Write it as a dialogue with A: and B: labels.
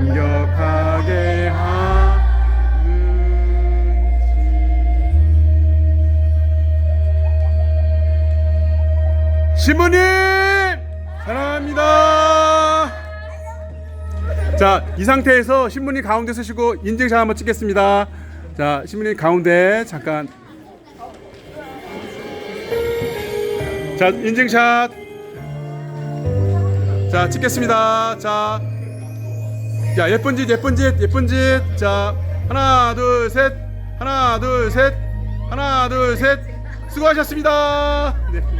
A: 능력하게 하는지 시모님! 사랑합니다. 자 이 상태에서 신부님 가운데 서시고 인증샷 한번 찍겠습니다. 자 신부님 가운데 잠깐. 자 인증샷. 자 찍겠습니다. 자. 자, 예쁜 짓, 예쁜 짓, 예쁜 짓. 자, 하나, 둘, 셋. 하나, 둘, 셋. 하나, 둘, 셋. 수고하셨습니다. 네.